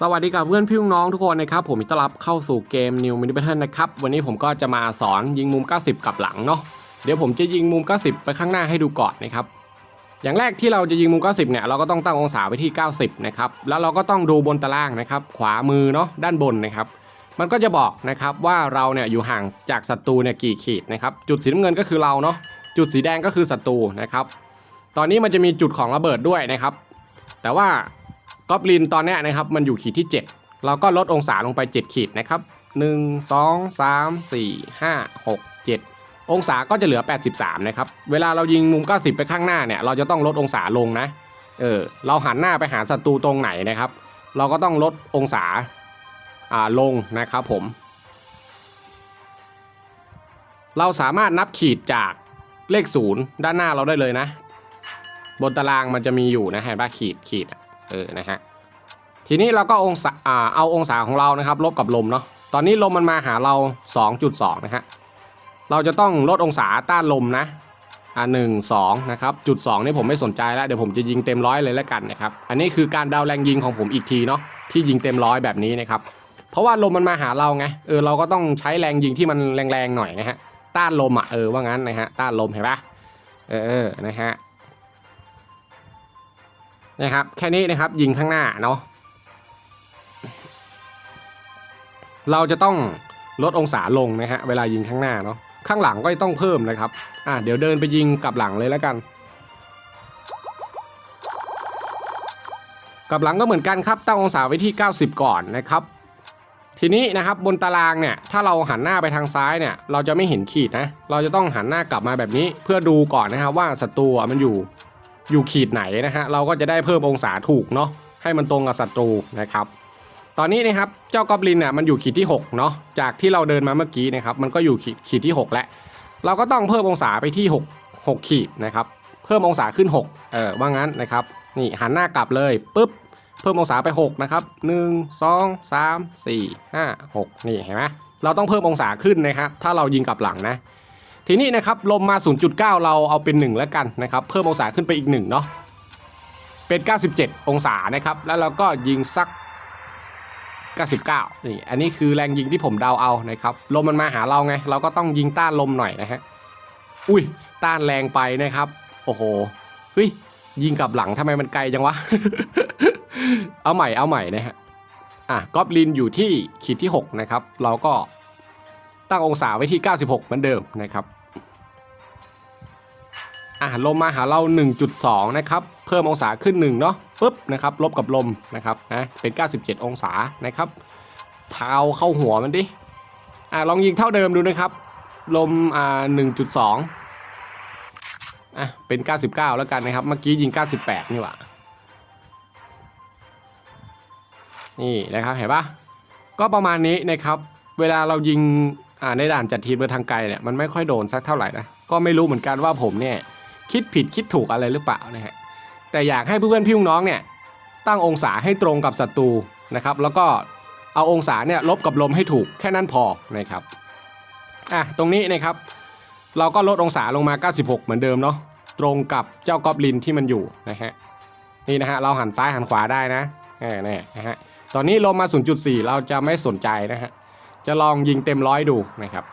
สวัสดีกับเพื่อนพี่น้องทุกคนนะครับผมต้อนรับเข้าสู่เกม New Mini Battle นะครับวันนี้ผมก็จะมาสอนยิงมุม 90 กับหลังเนาะเดี๋ยวผมจะยิงมุม 90 ไปข้างหน้าให้ดูก่อนนะครับอย่างแรกที่เราจะยิงมุม 90 เนี่ยเราก็ต้องตั้งองศาไว้ที่ 90 นะครับแล้วเราก็ต้องดูบนตารางนะครับขวามือเนาะด้านบนนะครับมันก็จะบอกนะครับว่าเราเนี่ยอยู่ห่างจากศัตรูเนี่ยกี่ขีดนะครับจุดสีน้ำเงินก็คือเราเนาะจุดสีแดงก็คือศัตรูนะครับตอนนี้มันจะมีจุดของระเบิดด้วยนะครับแต่ว่า กอบลินตอนนี้นะครับมันอยู่ขีดที่ 7 เราก็ลดองศาลงไป 7 ขีดนะครับ 1 2 3 4 5 6 7 องศาก็จะเหลือ 83 นะครับ เวลาเรายิงมุม 90 ไปข้างหน้าเนี่ยเราจะต้องลดองศาลงนะเออเราหันหน้าไปหาศัตรูตรงไหนนะครับ เราก็ต้องลดองศาอ่าลงนะครับผม เราสามารถนับขีดจากเลขศูนย์ด้านหน้าเราได้เลยนะ บนตารางมันจะมีอยู่นะเห็นปะขีดขีดอะ ออนะฮะทีนี้เราก็องศาอ่าเอาองศาของเรานะครับ ลบกับลมเนาะตอนนี้ลมมันมาหาเรา 2.2 นะฮะเราจะต้องลดองศาต้านลมนะอ่าหนึ่งสองนะครับจุดสองนี่ผมไม่สนใจแล้วเดี๋ยวผมจะยิงเต็มร้อยเลยแล้วกันนะครับอันนี้คือการดาวแรงยิงของผมอีกทีเนาะที่ยิงเต็มร้อยแบบนี้นะครับเพราะว่าลมมันมาหาเราไงเออเราก็ต้องใช้แรงยิงที่มันแรงๆหน่อยนะฮะต้านลมอะเออว่างั้นนะฮะต้านลมเห็นปะเออนะฮะ นะครับแค่นี้นะครับยิงข้างหน้าเนาะเราจะต้องลดองศาลงนะฮะเวลายิงข้างหน้าเนาะข้างหลังก็ต้องเพิ่มนะครับอะเดี๋ยวเดินไปยิงกลับหลังเลยแล้วกันกลับหลังก็เหมือนกันครับตั้งองศาไว้ที่ 90 ก่อนนะครับ ทีนี้นะครับบนตารางเนี่ยถ้าเราหันหน้าไปทางซ้ายเนี่ยเราจะไม่เห็นขีดนะเราจะต้องหันหน้ากลับมาแบบนี้เพื่อดูก่อนนะครับว่าศัตรูมันอยู่ อยู่ขีดไหนนะฮะเราก็จะได้เพิ่มองศาถูกเนาะให้มันตรงกับศัตรูนะครับตอนนี้นะครับเจ้ากอบลินเนี่ยมันอยู่ขีดที่6เนาะจากที่เราเดินมาเมื่อกี้นะครับมันก็อยู่ขีดขีดที่ 6 แล้วเราก็ต้องเพิ่มองศาไปที่ 6 6 ขีดนะครับเพิ่มองศาขึ้น6เออว่างั้นนะครับนี่หันหน้ากลับเลยปุ๊บเพิ่มองศาไป6นะครับ1 2 3 4 5 6นี่เห็นไหมเราต้องเพิ่มองศาขึ้นนะครับถ้าเรายิงกลับหลังนะ ทีนี้นะครับลมมา 0.9 เราเอาเป็น 1 แล้วกันนะครับ เพิ่มองศาขึ้นไปอีก 1 เนาะเป็น 97 องศานะครับ แล้วเราก็ยิงสัก 99 นี่ อันนี้คือแรงยิงที่ผมเดาเอานะครับ ลมมันมาหาเราไง เราก็ต้องยิงต้านลมหน่อยนะฮะ อุ้ย ต้านแรงไปนะครับ โอ้โห เฮ้ย ยิงกลับหลังทำไมมันไกลจังวะ เอาใหม่ เอาใหม่นะฮะ อะกอบลินอยู่ที่ขีดที่ 6 นะครับ เราก็ ตั้งองศาไว้ที่ 96 เหมือนเดิมนะครับอะลมมาหาเรา 1.2 นะครับ เพิ่มองศาขึ้น 1 เนาะปุ๊บนะครับ ลบกับลมนะครับนะเป็น 97 องศานะครับเท้าเข้าหัวมันดิอะลองยิงเท่าเดิมดูนะครับ ลมอ่า1.2 อะ เป็น 99 แล้วกันนะครับ เมื่อกี้ยิง 98 นี่หว่านี่นะครับเห็นปะก็ประมาณนี้นะครับ เวลาเรายิง อ่าในด่านจัดทีมเดินทางไกลเนี่ยมันไม่ค่อยโดนสักเท่าไหร่นะก็ไม่รู้เหมือนกันว่าผมเนี่ยคิดผิดคิดถูกอะไรหรือเปล่านะฮะแต่อยากให้เพื่อนๆพี่น้องเนี่ยตั้งองศาให้ตรงกับศัตรูนะครับแล้วก็เอาองศาเนี่ยลบกับลมให้ถูกแค่นั้นพอนะครับอะตรงนี้นะครับเราก็ลดองศาลงมา 96 เหมือนเดิมเนาะตรงกับเจ้ากอบลินที่มันอยู่นะฮะนี่นะฮะเราหันซ้ายหันขวาได้นะแน่แน่นะฮะตอนนี้ลมมา 0.4 เราจะไม่สนใจนะฮะ จะลองยิงเต็มร้อยดูนะครับ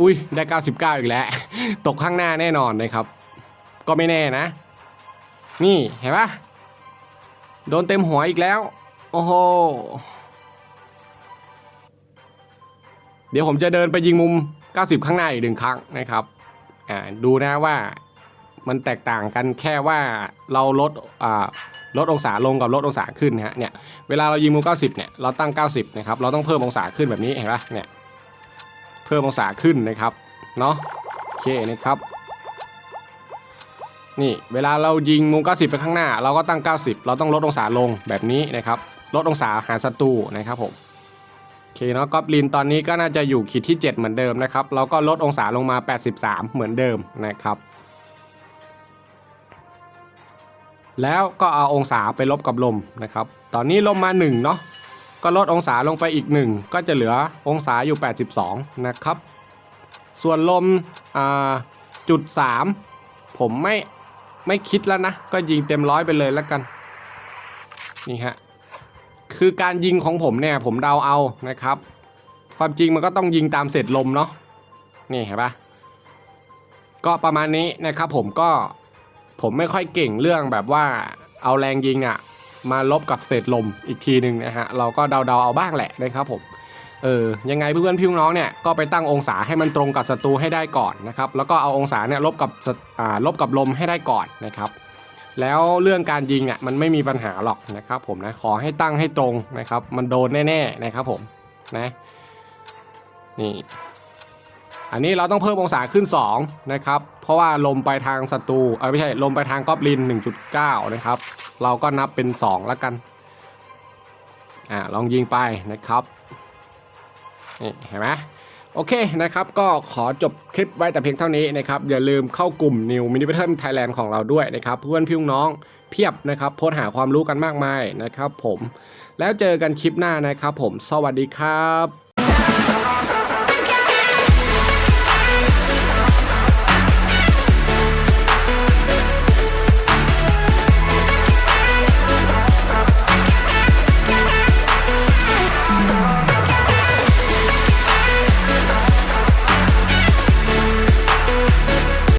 อุ้ยได้ 99 อีกแล้ว ตกข้างหน้าแน่นอนนะครับ ก็ไม่แน่นะ นี่เห็นปะโดนเต็มหัวอีกแล้ว โอ้โห เดี๋ยวผมจะเดินไปยิงมุม 90 ข้างหน้าอีกหนึ่งครั้งนะครับ อ่า ดูนะว่า มันแตกต่างกันแค่ว่าเราลดอ่าลดองศาลงกับลดองศาขึ้นนะฮะเนี่ยเวลาเรายิงมุม 90 เนี่ยเราตั้ง 90 นะครับเราต้องเพิ่มองศาขึ้นแบบนี้เห็นปะเนี่ยเพิ่มองศาขึ้นนะครับเนาะโอเคนะครับนี่เวลาเรายิงมุม 90 ไปข้างหน้า เราก็ตั้ง 90 เราต้องลดองศาลงแบบนี้นะครับลดองศาหาศัตรูนะครับผมโอเคเนาะกอบลินตอนนี้ก็น่าจะอยู่ขีดที่ 7 เหมือนเดิมนะครับเราก็ลดองศาลงมา 83 เหมือนเดิมนะครับ แล้วก็เอาองศาไปลบกับลมนะครับ ตอนนี้ลมมา1เนาะก็ลดองศาลงไปอีก 1 ก็จะเหลือองศาอยู่ 82 นะครับ ส่วนลมจุด 3 ผมไม่ไม่คิดแล้วนะ ก็ยิงเต็มร้อยไปเลยแล้วกัน นี่ฮะ คือการยิงของผมเนี่ย ผมเดาเอานะครับ ความจริงมันก็ต้องยิงตามเศษลมเนาะนี่เห็นปะก็ประมาณนี้นะครับผมก็ ผมไม่ค่อยเก่งเรื่องแบบว่าเอาแรงยิงอะมาลบกับเศษลมอีกทีหนึ่งนะฮะเราก็เดาๆเอาบ้างแหละนะครับผมเออยังไงเพื่อนๆพี่น้องเนี่ยก็ไปตั้งองศาให้มันตรงกับศัตรูให้ได้ก่อนนะครับแล้วก็เอาองศาเนี่ยลบกับศอ่าลบกับลมให้ได้ก่อนนะครับ แล้วเรื่องการยิงอะมันไม่มีปัญหาหรอกนะครับ ผมนะขอให้ตั้งให้ตรงนะครับ มันโดนแน่ๆนะครับผมนะนี่ อันนี้เราต้องเพิ่มองศาขึ้น 2 นะครับ เพราะว่าลมไปทางศัตรูเออไม่ใช่ลมไปทางกอบลิน 1.9 นะครับ เราก็นับเป็น 2 แล้วกันอ่าลองยิงไปนะครับนี่เห็นไหมโอเคนะครับ ก็ขอจบคลิปไว้แต่เพียงเท่านี้นะครับ อย่าลืมเข้ากลุ่ม New Mini Battle Thailand ของเราด้วยนะครับ เพื่อนพี่น้องเพียบนะครับโพสหาความรู้กันมากมายนะครับผมแล้วเจอกันคลิปหน้านะครับผมสวัสดีครับ